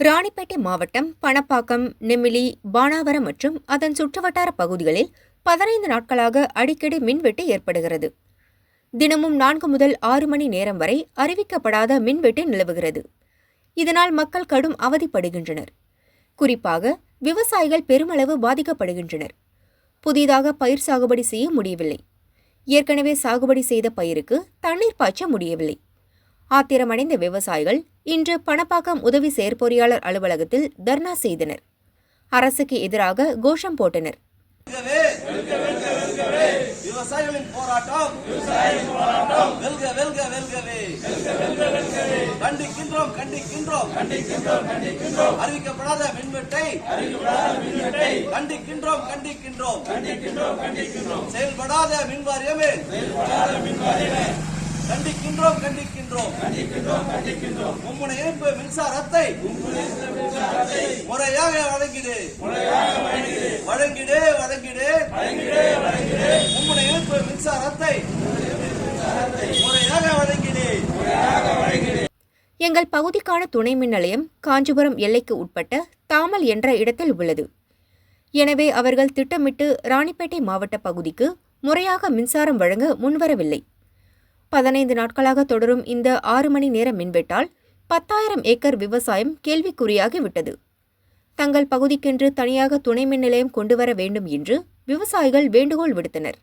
ராணிப்பேட்டை மாவட்டம் பணப்பாக்கம் நெமிலி பானாவரம் மற்றும் அதன் சுற்றுவட்டார பகுதிகளில் பதினைந்து நாட்களாக அடிக்கடி மின்வெட்டு ஏற்படுகிறது. தினமும் நான்கு முதல் ஆறு மணி நேரம் வரை அறிவிக்கப்படாத மின்வெட்டு நிலவுகிறது. இதனால் மக்கள் கடும் அவதிப்படுகின்றனர். குறிப்பாக விவசாயிகள் பெருமளவு பாதிக்கப்படுகின்றனர். புதிதாக பயிர் சாகுபடி செய்ய முடியவில்லை. ஏற்கனவே சாகுபடி செய்த பயிருக்கு தண்ணீர் பாய்ச்ச முடியவில்லை. ஆத்திரமடைந்த விவசாயிகள் இன்று பணப்பாக்கம் உதவி செயற்பொறியாளர் அலுவலகத்தில் தர்ணா செய்தனர். அரசுக்கு எதிராக கோஷம் போட்டனர். விவசாயிகளின் போராட்டம். வெல்க வெல்க வெல்கவே. கண்டிக்கின்றோம் கண்டிக்கின்றோம். கண்டிக்கின்றோம் அறிவிக்கப்படாத மின்வெட்டை கண்டிக்கின்றோம் கண்டிக்கின்றோம். கண்டிக்கின்றோம் செயல்படாத மின் கண்டிக்கின்றோம் கண்டிக்கின்றோம். கண்டிக்கின்றோம். மும்முனை இணைப்பு மின்சாரத்தை முறையாக வழங்கிடு. வழங்கிடு வழங்கிடு. மும்முனை இணைப்பு மின்சாரத்தை முறையாக வழங்கிடு. எங்கள் பகுதிக்கான துணை மின் நிலையம் காஞ்சிபுரம் எல்லைக்கு உட்பட்ட தாமல் என்ற இடத்தில் உள்ளது. எனவே அவர்கள் திட்டமிட்டு ராணிப்பேட்டை மாவட்ட பகுதிக்கு முறையாக மின்சாரம் வழங்க முன்வரவில்லை. பதினைந்து நாட்களாக தொடரும் இந்த ஆறு மணி நேர மின்வெட்டால் பத்தாயிரம் ஏக்கர் விவசாயம் கேள்விக்குறியாகிவிட்டது தங்கள் பகுதிக்கென்று தனியாக துணை மின் நிலையம் கொண்டுவர வேண்டும் என்று விவசாயிகள் வேண்டுகோள் விடுத்தனர்.